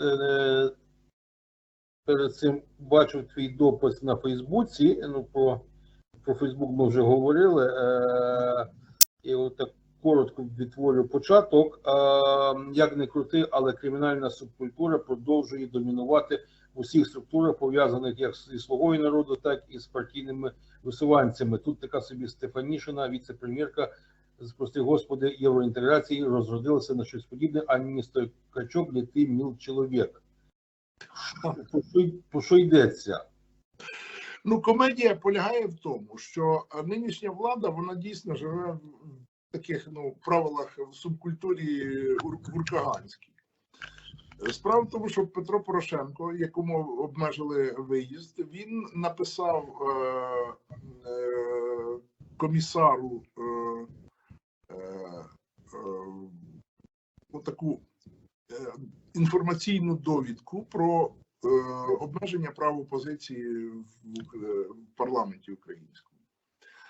от е, перед цим бачив твій допис на Фейсбуці. Ну, про, про Фейсбук ми вже говорили. Е, і от так коротко відтворю початок. Е, як не крути, але кримінальна субкультура продовжує домінувати в усіх структурах, пов'язаних як зі свого народу, так і з партійними висуванцями. Тут така собі Стефанішина, віце-прем'єрка прости господи євроінтеграції розродилася на щось подібне, а не стой качок, де ти міл чоловік. Про що, йдеться? Ну, комедія полягає в тому, що нинішня влада вона дійсно живе в таких ну правилах в субкультурі ур- гуркаганській. Справа в тому, що Петро Порошенко, якому обмежили виїзд, він написав е, е, комісару е, е, е, таку е, інформаційну довідку про е, обмеження прав опозиції в, парламенті українському.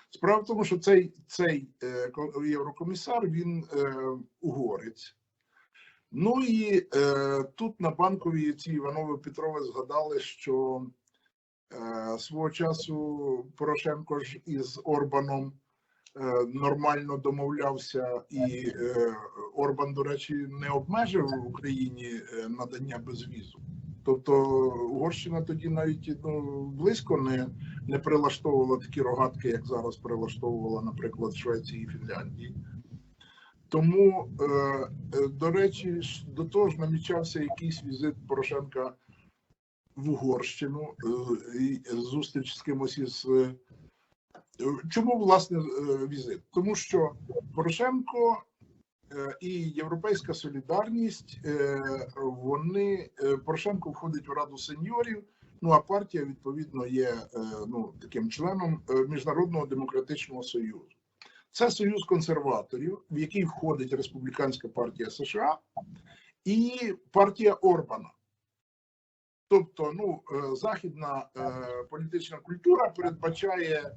Справа в тому, що цей, цей е, єврокомісар він е, угорець. Ну і е, тут на банковій ці Іванови Петрови згадали, що е, свого часу Порошенко ж із Орбаном е, нормально домовлявся, і е, Орбан, до речі, не обмежив в Україні е, надання безвізу. Тобто Угорщина тоді навіть ну, близько не, не прилаштовувала такі рогатки, як зараз прилаштовувала, наприклад, Швеції і Фінляндії. Тому, е, е, до речі, до того ж намічався якийсь візит Порошенка в Угорщину, е, і зустріч з кимось із. Чому власне е, візит? Тому що Порошенко е, і Європейська солідарність е, вони Порошенко входить у Раду сеньорів. Ну а партія відповідно є ну таким членом Міжнародного демократичного союзу. Це союз консерваторів, в який входить Республіканська партія США і партія Орбана. Тобто, ну, західна е, політична культура передбачає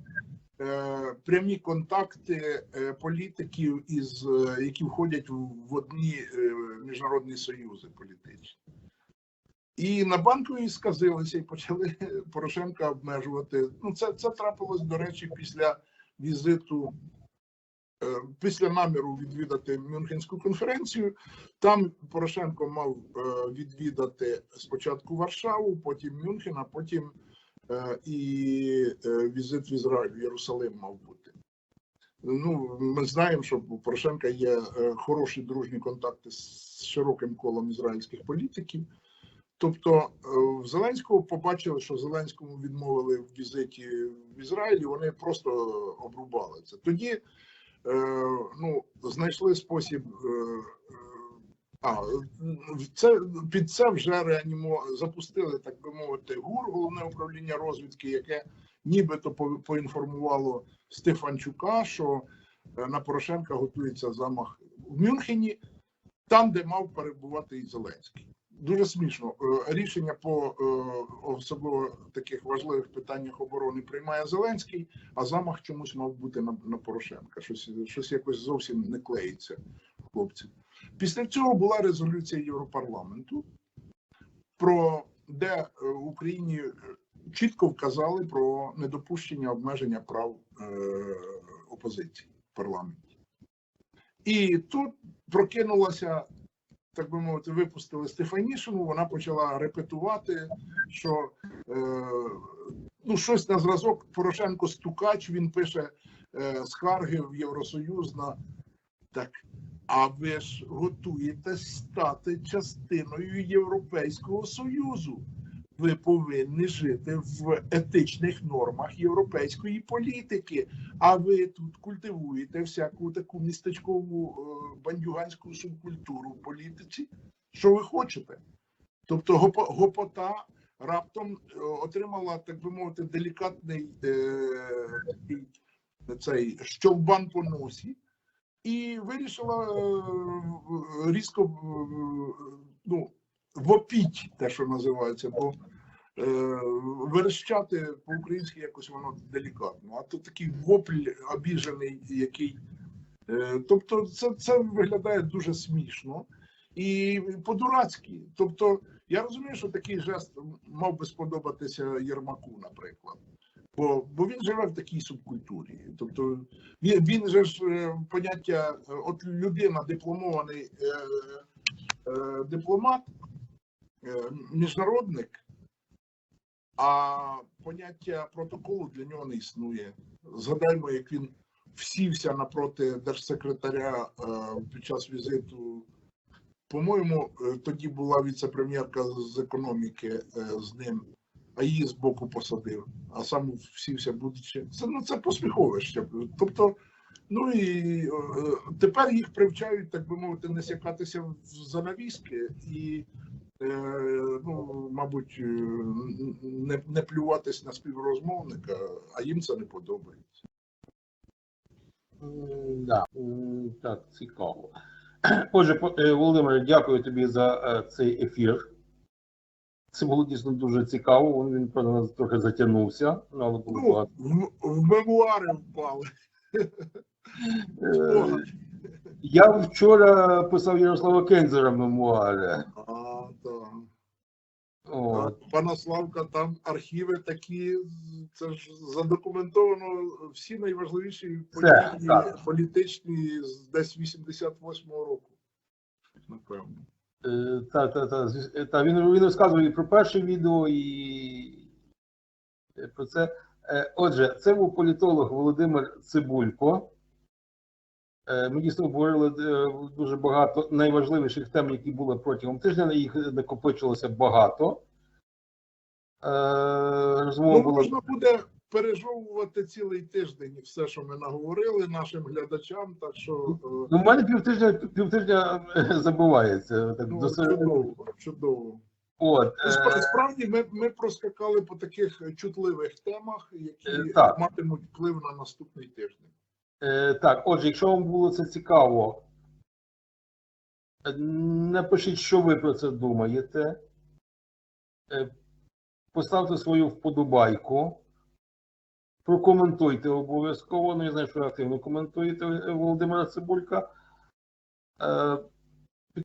прямі контакти е, політиків, із, е, які входять в, одні е, міжнародні союзи політичні. І на банковій сказилися і почали Порошенка обмежувати. Ну, це, це трапилось, до речі, після візиту Е, після наміру відвідати Мюнхенську конференцію. Там Порошенко мав е, відвідати спочатку Варшаву, потім Мюнхен, а потім е, і е, візит в Ізраїль, в Єрусалим мав бути. Ну, ми знаємо, що у Порошенка є е, хороші дружні контакти з широким колом ізраїльських політиків. Тобто е, в Зеленського побачили, що Зеленському відмовили в візиті в Ізраїлі, вони просто обрубали це. Тоді е, ну, знайшли спосіб. Це під це вже реанімо запустили, так би мовити, ГУР, головне управління розвідки, яке нібито по- поінформувало Стефанчука, що е, на Порошенка готується замах в Мюнхені, там, де мав перебувати і Зеленський. Дуже смішно. Е, Рішення по е, особливо таких важливих питаннях оборони приймає Зеленський, а замах чомусь мав бути на, на Порошенка. Щось, щось якось зовсім не клеїться, хлопці. Після цього була резолюція Європарламенту, про де е, в Україні е, чітко вказали про недопущення обмеження прав е, опозиції в парламенті. І тут прокинулася, так би мовити, випустили Стефанішину. Вона почала репетувати, що е, ну, щось на зразок Порошенко стукач. Він пише е, скарги в Євросоюз на так. А ви ж готуєтесь стати частиною Європейського Союзу. Ви повинні жити в етичних нормах європейської політики. А ви тут культивуєте всяку таку містечкову е, бандюганську субкультуру в політиці. Що ви хочете? Тобто гопо- гопота раптом е, отримала, так би мовити, делікатний е, цей щовбан по носі і вирішила е, різко е, ну, вопіть, те, що називається, бо е, верещати по-українськи якось воно делікатно. А то такий вопль обіжений, який. Тобто, це, це виглядає дуже смішно. і по-дурацьки. Тобто, я розумію, що такий жест мав би сподобатися Єрмаку, наприклад. Бо, бо він живе в такій субкультурі. Тобто він, він же ж е, поняття, е, от людина, дипломований е, е, дипломат, е, міжнародник, а поняття протоколу для нього не існує. Згадаймо, як він всівся напроти держсекретаря е, під час візиту. По-моєму, е, тоді була віце-прем'єрка з економіки е, з ним, а її збоку посадив, а сам всівся будучи. Це ну це посміховище. Тобто, ну і е, тепер їх привчають, так би мовити, не сякатися в занавіски і, е, ну, мабуть, е, не, не плюватись на співрозмовника, а їм це не подобається. Да, так, цікаво. Отже, Володимире, дякую тобі за цей ефір. Це було дійсно дуже цікаво. Він, нас трохи затягнувся, ну, але було Ну, багато. в, в мемуари впали. Е, Я вчора писав Ярослава Кензера мемуари. А, так. От. Пана Славка, там архіви такі, це ж задокументовано всі найважливіші політичні з десь 88-го року. Напевно. Е, Та, та, та, е, та, він, він розказує і про перше відео, і е, про це. Отже, це був політолог Володимир Цибулько. Ми дійсно обговорили е, дуже багато найважливіших тем, які були протягом тижня. Їх накопичилося багато. Розмова Ну, була можна буде пережовувати цілий тиждень все, що ми наговорили нашим глядачам. Так що е, Ну, в мене півтижня, півтижня е, забувається. Так, ну, до чудово, чудово. От, Ну, е, Справді ми, ми проскакали по таких чутливих темах, які так. матимуть вплив на наступний тиждень. Е, так, отже, якщо вам було це цікаво, напишіть, що ви про це думаєте. Поставте свою вподобайку. Прокоментуйте обов'язково. Не знаю, що активно коментуєте Володимира Цибулька. Е,